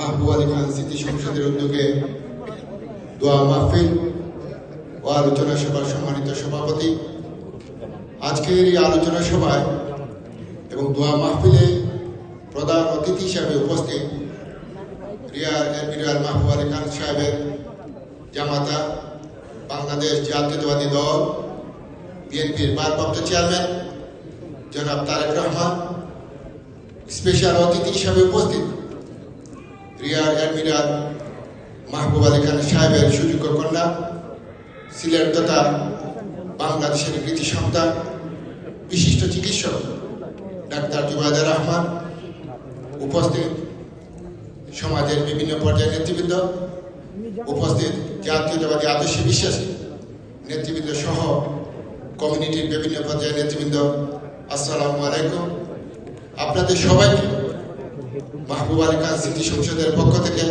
মাহবুব আলী খান স্মৃতি সংসদের উদ্যোগে দোয়া মাহফিল ও আলোচনা সভার সম্মানিত সভাপতি। আজকের এই আলোচনা সভায় এবং দোয়া মাহফিলে প্রধান অতিথি হিসাবে উপস্থিত রিয়ার এডমিরাল মাহবুব আলী খান সাহেবের জামাতা, বাংলাদেশ জাতীয়তাবাদী দল, বিএনপির ভারপ্রাপ্ত চেয়ারম্যান জনাব তারেক রহমান। স্পেশাল অতিথি হিসাবে উপস্থিত রিয়ার অ্যাডমিরাল মাহবুব আলী খান সাহেবের সুযোগ্য কন্যা, সিলেট তথা বাংলাদেশের কৃতি সন্তান, বিশিষ্ট চিকিৎসক, ডাক্তার জুবায়দা রহমান, উপস্থিত সমাজের বিভিন্ন পর্যায়ের নেতৃবৃন্দ, উপস্থিত জাতীয়তাবাদী আদর্শে বিশ্বাসী নেতৃবৃন্দ সহ কমিউনিটির বিভিন্ন পর্যায়ের নেতৃবৃন্দ, আসসালামু আলাইকুম। আপনাদের সবাইকে মাহবুব আলী খান স্মৃতি সংসদের পক্ষ থেকে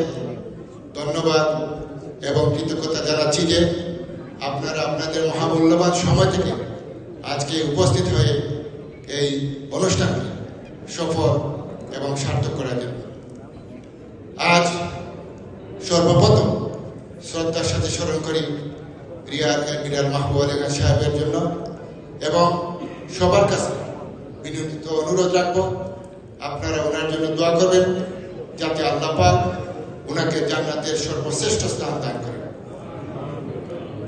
ধন্যবাদ এবং কৃতজ্ঞতা জানাচ্ছি যে আপনারা আপনাদের মহামূল্যবান সময় থেকে আজকে উপস্থিত হয়ে এই অনুষ্ঠানটি সফল এবং সার্থক করার জন্য। আজ সর্বপ্রথম শ্রদ্ধার সাথে স্মরণ করি রিয়ার এডমিরাল মাহবুব আলী খান সাহেবের জন্য এবং সবার কাছে বিনীত অনুরোধ রাখব, আপনারা দোয়া করবেন যাতে আল্লাহ পাক ওনাকে জান্নাতের সর্বশ্রেষ্ঠ স্থান দান করেন।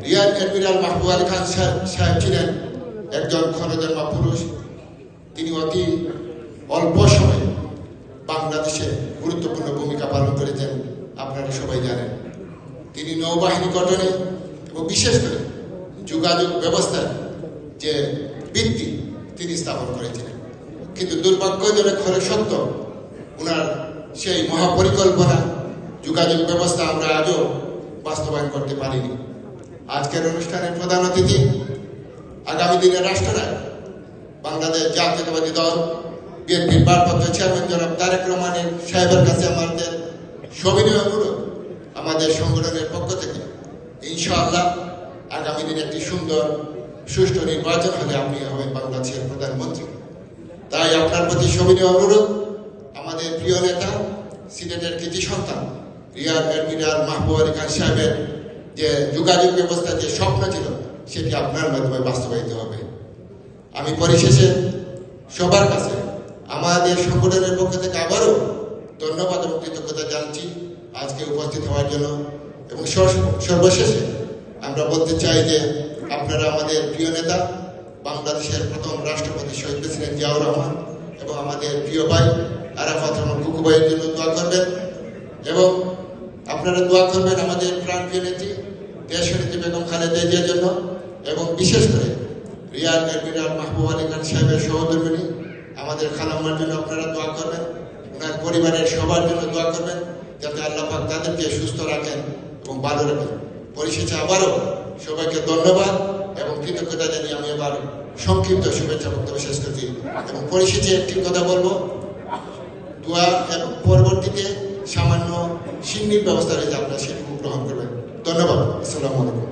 রিয়ার এডমিরাল মাহবুব আলী খান সাহেব ছিলেন একজন ক্ষণজন্মা পুরুষ। তিনি অতি অল্প সময়ে বাংলাদেশে গুরুত্বপূর্ণ ভূমিকা পালন করেছেন, আপনারা সবাই জানেন। তিনি নৌবাহিনী গঠনে এবং বিশেষ করে যোগাযোগ ব্যবস্থার যে ভিত্তি তিনি স্থাপন করেছিলেন। কিন্তু দুর্ভাগ্যজনক হলে সত্য ওনার সেই মহাপরিকল্পনা, যোগাযোগ ব্যবস্থা আমরা আজও বাস্তবায়ন করতে পারিনি। আজকের অনুষ্ঠানের প্রধান অতিথি আগামী দিনের রাষ্ট্রনায়ক, বাংলাদেশ জাতীয়তাবাদী দল, বিএনপির ভারপ্রাপ্ত চেয়ারম্যান জনাব তারেক রহমানের সাহেবের কাছে আমাদের সবিনয় অনুরোধ, আমাদের সংগঠনের পক্ষ থেকে। ইনশাআল্লাহ আগামী দিনে একটি সুন্দর, সুষ্ঠু নির্বাচন হলে আপনি হবেন বাংলাদেশের প্রধানমন্ত্রী। তাই আপনার প্রতি সবিনয় অনুরোধ আমাদের প্রিয় নেতা, সিলেটের কৃতি সন্তান রিয়ার এডমিরাল মাহবুব আলী খান সাহেবের যে যোগাযোগ ব্যবস্থা, যে স্বপ্ন ছিল, সেটি আপনার মাধ্যমে বাস্তবায়িত হবে। আমি পরিশেষে সবার কাছে, আমাদের সংগঠনের পক্ষ থেকে আবারও ধন্যবাদ এবং কৃতজ্ঞতা জানছি আজকে উপস্থিত হওয়ার জন্য। এবং সর্বশেষে আমরা বলতে চাই যে আপনারা আমাদের প্রিয় নেতা, বাংলাদেশের প্রথম রাষ্ট্রপতি শহীদ প্রেসিডেন্ট জিয়াউর রহমান এবং আমাদের প্রিয় ভাই আরাফাত রহমান ভাইয়ের জন্য দোয়া করবেন এবং আপনারা দোয়া করবেন আমাদের প্রাণ প্রিয় নেত্রী দেশনেত্রী বেগম খালেদা জিয়ার জন্য এবং বিশেষ করে রিয়াদ এডমিরাল মাহবুব আলী খান সাহেবের সহধর্মিনী আমাদের খালাম্মার জন্য আপনারা দোয়া করবেন, ওনার পরিবারের সবার জন্য দোয়া করবেন, যাতে আল্লাহ পাক তাদেরকে সুস্থ রাখেন এবং ভালো রাখেন। পরিশেষে আবারও সবাইকে ধন্যবাদ এবং কৃতজ্ঞতা জানিয়ে আমি আবার সংক্ষিপ্ত শুভেচ্ছা বক্তব্য শেষ করছি। এবং পরিশেষে একটি কথা বলব দোয়া এবং পরবর্তীতে সামান্য সিন্নির ব্যবস্থা রয়েছে আপনারা সেটুকু গ্রহণ করবেন। ধন্যবাদ। আসসালামু আলাইকুম।